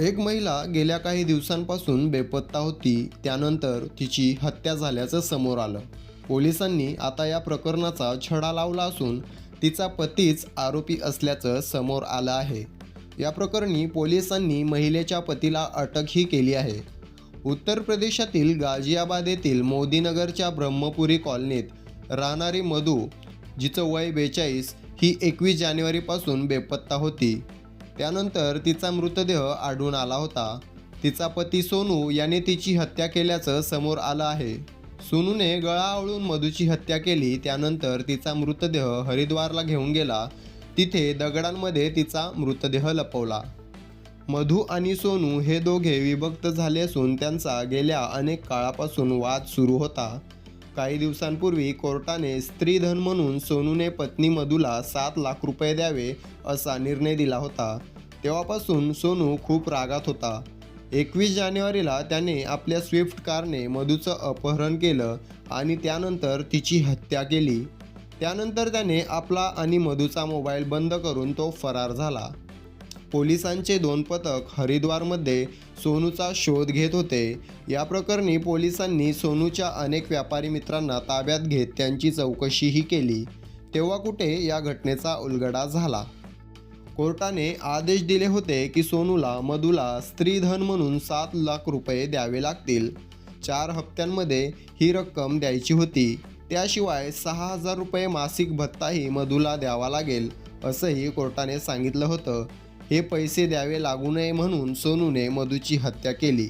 एक महिला गेल्या काही दिवसांपासून बेपत्ता होती त्यानंतर तिची हत्या झाल्याचं समोर आलं. पोलिसांनी आता या प्रकरणाचा छडा लावला असून तिचा पतीच आरोपी असल्याचं समोर आलं आहे. या प्रकरणी पोलिसांनी महिलेच्या पतीला अटकही केली आहे. उत्तर प्रदेशातील गाझियाबाद येथील मोदीनगरच्या ब्रह्मपुरी कॉलनीत राहणारी मधू जिचं वय बेचाळीस ही एकवीस जानेवारीपासून बेपत्ता होती. त्यानंतर तिचा मृतदेह आढळून आला होता. तिचा पती सोनू याने तिची हत्या केल्याचं समोर आलं आहे. सोनूने गळा आवळून मधूची हत्या केली त्यानंतर तिचा मृतदेह हरिद्वारला घेऊन गेला. तिथे दगडांमध्ये तिचा मृतदेह लपवला. मधू आणि सोनू हे दोघे विभक्त झाले असून त्यांचा गेल्या अनेक काळापासून वाद सुरू होता. काही दिवसांपूर्वी कोर्टाने स्त्रीधन म्हणून सोनूने पत्नी मधूला सात लाख रुपये द्यावे असा निर्णय दिला होता. तेव्हापासून सोनू खूप रागात होता. एकवीस जानेवारीला त्याने आपल्या स्विफ्ट कारने मधूचं अपहरण केलं आणि त्यानंतर तिची हत्या केली. त्यानंतर त्याने आपला आणि मधूचा मोबाईल बंद करून तो फरार झाला. पोलिसांचे दोन पथक हरिद्वारमध्ये सोनूचा शोध घेत होते. या प्रकरणी पोलिसांनी सोनूच्या अनेक व्यापारी मित्रांना ताब्यात घेत त्यांची चौकशीही केली. तेव्हा कुठे या घटनेचा उलगडा झाला? कोर्टाने आदेश दिले होते की सोनूला मधूला स्त्रीधन म्हणून सात लाख रुपये द्यावे लागतील. चार हप्त्यांमध्ये ही रक्कम द्यायची होती. त्याशिवाय सहा हजार रुपये मासिक भत्ताही मधूला द्यावा लागेल असंही कोर्टाने सांगितलं होतं. हे पैसे द्यावे लागू नये म्हणून सोनूने मधूची हत्या केली.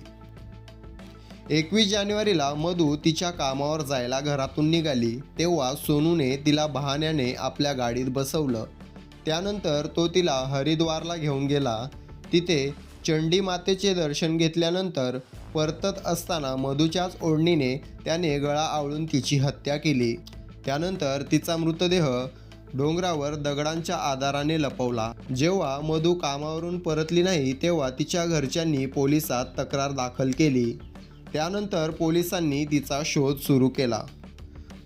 एकवीस जानेवारीला मधू तिच्या कामावर जायला घरातून निघाली तेव्हा सोनूने तिला बहाण्याने आपल्या गाडीत बसवलं. त्यानंतर तो तिला हरिद्वारला घेऊन गेला. तिथे चंडी मातेचे दर्शन घेतल्यानंतर परतत असताना मधूच्याच ओढणीने त्याने गळा आवळून तिची हत्या केली. त्यानंतर तिचा मृतदेह डोंगरावर दगडांच्या आधाराने लपवला. जेव्हा मधू कामावरून परतली नाही तेव्हा तिच्या घरच्यांनी पोलिसात तक्रार दाखल केली. त्यानंतर पोलिसांनी तिचा शोध सुरू केला.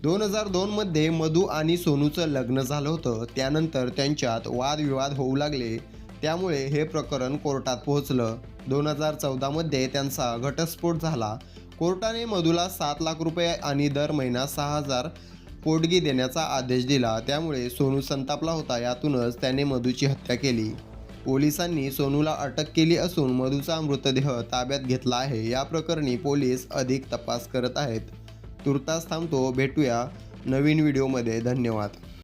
दोन हजार दोनमध्ये मधू आणि सोनूचं लग्न झालं होतं. त्यानंतर त्यांच्यात वादविवाद होऊ लागले. त्यामुळे हे प्रकरण कोर्टात पोहोचलं. दोन हजार चौदामध्ये त्यांचा घटस्फोट झाला. कोर्टाने मधूला सात लाख रुपये आणि दर महिना सहा हजार पोटगी देण्याचा आदेश दिला. त्यामुळे सोनू संतापला होता. यातूनच त्याने मधूची हत्या केली. पोलिसांनी सोनूला अटक केली असून मधूचा मृतदेह ताब्यात घेतला आहे. या प्रकरणी पोलीस अधिक तपास करत आहेत. तुर्तास थांबतो. भेटूया नवीन व्हिडिओमध्ये. धन्यवाद.